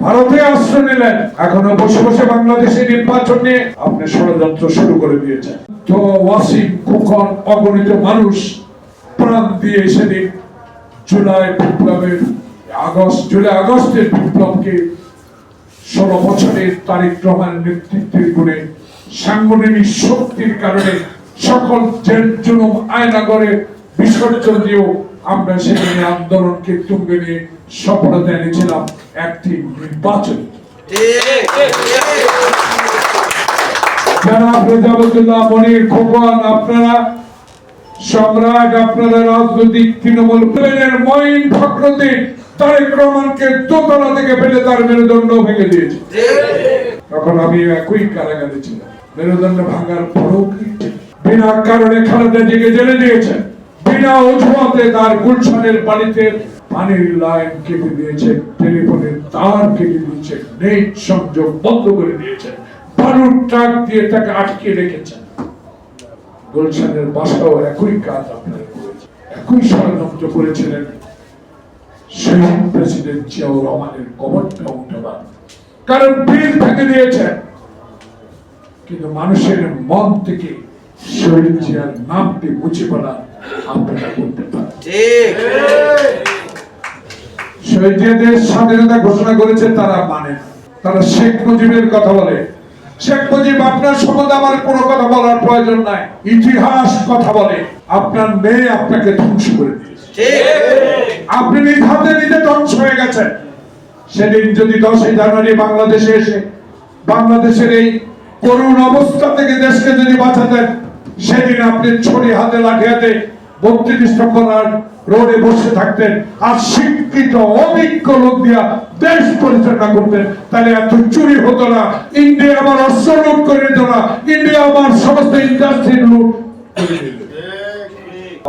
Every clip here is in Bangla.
ভারতে আশ্রয় নিলেন। এখনও বসে বসে বাংলাদেশে নির্বাচন নিয়ে আপনি ষড়যন্ত্র শুরু করে দিয়েছেন। তো ওয়াসিম খোকন, অগণিত মানুষ প্রাণ দিয়ে সেদিন জুলাই বিপ্লবের, আগস্ট, জুলাই আগস্টের বিপ্লবকে ষোলো বছরের তারিক রহমানের নেতৃত্বের গুণে, সাংগঠনিক শক্তির কারণে সকল জেল জুলুম আয়নাগরে বিসর্জন দিয়েও আমরা সেখানে আন্দোলনকে তুঙ্গে নিয়ে সফলতা এনেছিলাম একটি নির্বাচন। মেরুদণ্ড ভেঙে দিয়েছে। তখন আমি একই মেরুদণ্ড ভাঙার পরও বিনা কারণে খালেদা জিকে জেলে দিয়েছেন। বিনা অজুহাতে তার গুলশানের বাড়িতে পানির লাইন কেটে দিয়েছে টেলিফোনের তার কেটে দিয়েছে, নেট সংযোগ বন্ধ করে দিয়েছে, বালুর ট্রাক দিয়ে তাকে আটকে রেখেছেন গুলশানের বাসাও একই কাজ একই ষড়যন্ত্র করেছিলেন। শহীদ প্রেসিডেন্ট জিয়াউর রহমানের কবরটা কারণ দিয়েছেন কিন্তু মানুষের মন থেকে শহীদ জিয়ার নামটি মুছে ফেলা করতে স্বাধীনতা ঘোষণা করেছে তারা মানে তারা শেখ মুজিবের কথা বলে। শেখ মুজিব আপনার সম্বন্ধে আমার কোনো কথা বলার প্রয়োজন নাই। ইতিহাস কথা বলে। আপনার মেয়ে আপনাকে ধ্বংস করে আপনি নিজ হাতে নিজে ধ্বংস হয়ে গেছেন। সেদিন যদি দশই জানুয়ারি বাংলাদেশে এসে বাংলাদেশের এই করুণ অবস্থা থেকে দেশকে যদি বাঁচাতেন সেদিন আপনি ছড়ি হাতে লাঠি হাতে নম্বর রোডে বসে থাকতেন আর শিক্ষিত, অভিজ্ঞ লোক দিয়া দেশ পরিচালনা করতেন। তাহলে এত চুরি হতো না। ইন্ডিয়া আমার অস্ত্র করে দিত না। ইন্ডিয়া আমার সমস্ত ইন্ডাস্ট্রি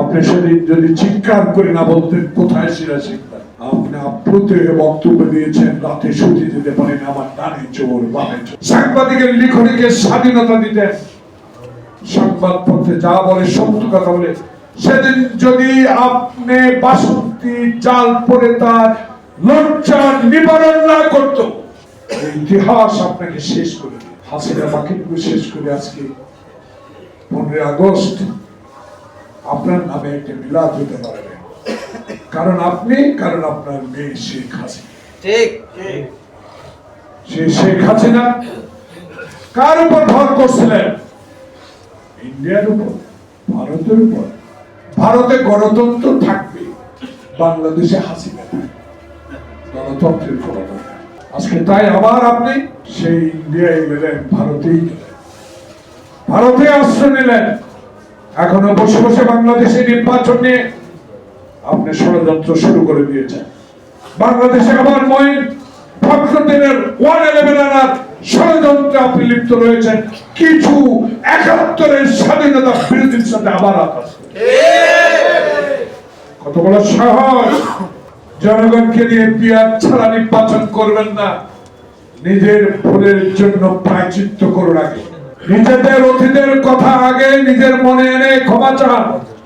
আপনি সেদিন যদি চিৎকার করে না বলতেন, কোথায় সিরা শিখতেন আপনি আপ্লুত বক্তব্য দিয়েছেন, রাতে শুতে যেতে পারেন, আমার বামে চোর। সাংবাদিকের লিখনিকে স্বাধীনতা দিতেন। সংবাদপত্রে যা বলে, সত্য কথা বলে সেদিন যদি আপনি বাসন্তী জাল পরে তার লজ্জা নিবারণ না করতো ইতিহাস আপনাকে শেষ করে হাসিনা বাকিটুকু শেষ করে আজকে পনেরোই আগস্ট আপনার নামে একটা মিলাদ হতে পারবে কারণ আপনি কারণ আপনার মেয়ে শেখ হাসিনা। ঠিক। সে শেখ হাসিনা কার উপর ভর করছিলেন? ইন্ডিয়ার উপর ভারতের উপর। ভারতে গণতন্ত্র থাকবে, বাংলাদেশে হাসিনা গণতন্ত্রের কোনো আজকে তাই আবার আপনি সেই ইন্ডিয়ায় গেলেন ভারতেই ভারতে আশ্রয় নিলেন। এখনও বসে বসে বাংলাদেশে নির্বাচন নিয়ে আপনি ষড়যন্ত্র শুরু করে দিয়েছেন। বাংলাদেশে আবার মহিন ফখরুদ্দিনের ওয়ান ইলেভেন আনার ষড়যন্ত্রে আপনি লিপ্ত রয়েছেন। কিছু একাত্তরের স্বাধীনতা বিরোধীর সাথে আবার আকাশ কত বড় সাহস? জনগণকে দিয়ে পিয়ার ছাড়া নির্বাচন করবেন না। নিজের ভুলের জন্য প্রায়চিত্ত করুন আগে। নিজেদের অতীতের কথা আগে, নিজের মনে এনে ক্ষমা চান।